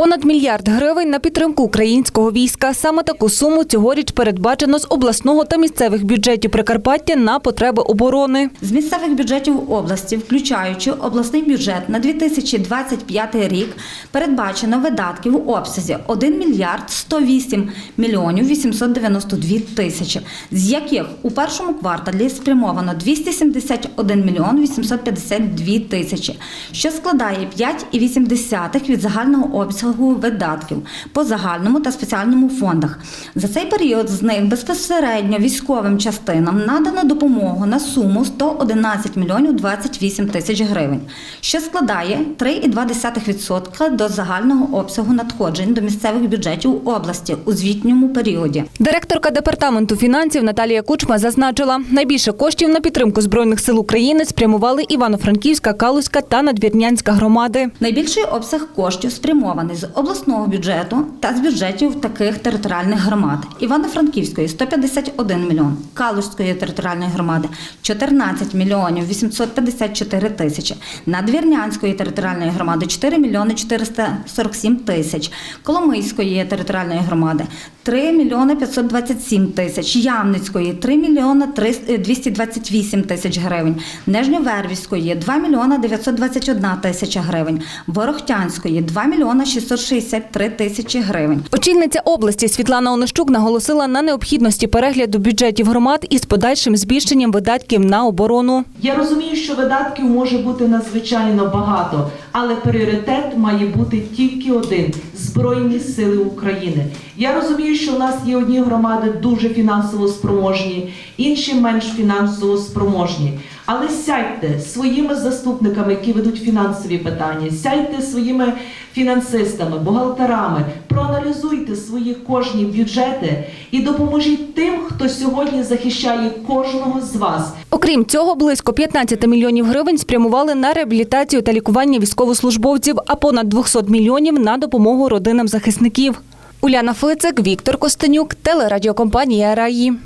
Понад мільярд гривень на підтримку українського війська. Саме таку суму цьогоріч передбачено з обласного та місцевих бюджетів Прикарпаття на потреби оборони. З місцевих бюджетів області, включаючи обласний бюджет на 2025 рік, передбачено видатків у обсязі 1 мільярд 108 мільйонів 892 тисячі, з яких у першому кварталі спрямовано 271 мільйон 852 тисячі, що складає 5,8 від загального обсягу видатків по загальному та спеціальному фондах. За цей період з них безпосередньо військовим частинам надано допомогу на суму 111 мільйонів 28 тисяч гривень, що складає 3,2% до загального обсягу надходжень до місцевих бюджетів області у звітньому періоді. Директорка департаменту фінансів Наталія Кучма зазначила, найбільше коштів на підтримку збройних сил України спрямували Івано-Франківська, Калузька та Надвірнянська громади. Найбільший обсяг коштів спрямований з обласного бюджету та з бюджетів таких територіальних громад: Івано-Франківської 151 мільйон, Калужської територіальної громади 14 мільйонів 854 тисячі, Надвірнянської територіальної громади 4 мільйони 447 тисяч, Коломийської територіальної громади 3 мільйони 527 тисяч, Ямницької 3 мільйони 300 228 тисяч гривень, Нижньовервівської 2 мільйона 921 тисяча гривень, Ворохтянської 2 мільйона 663 тисячі гривень. Очільниця області Світлана Онищук наголосила на необхідності перегляду бюджетів громад із подальшим збільшенням видатків на оборону. Я розумію, що видатків може бути надзвичайно багато, але пріоритет має бути тільки один Збройні Сили України. Я розумію, що в нас є одні громади дуже фінансово спроможні, інші менш фінансово спроможні. Але сядьте своїми заступниками, які ведуть фінансові питання, сядьте своїми фінансистами, бухгалтерами, проаналізуйте свої кожні бюджети і допоможіть тим, хто сьогодні захищає кожного з вас. Окрім цього, близько 15 мільйонів гривень спрямували на реабілітацію та лікування військовослужбовців, а понад 200 мільйонів на допомогу родинам захисників. Уляна Фицик, Віктор Костенюк, телерадіокомпанія Раї.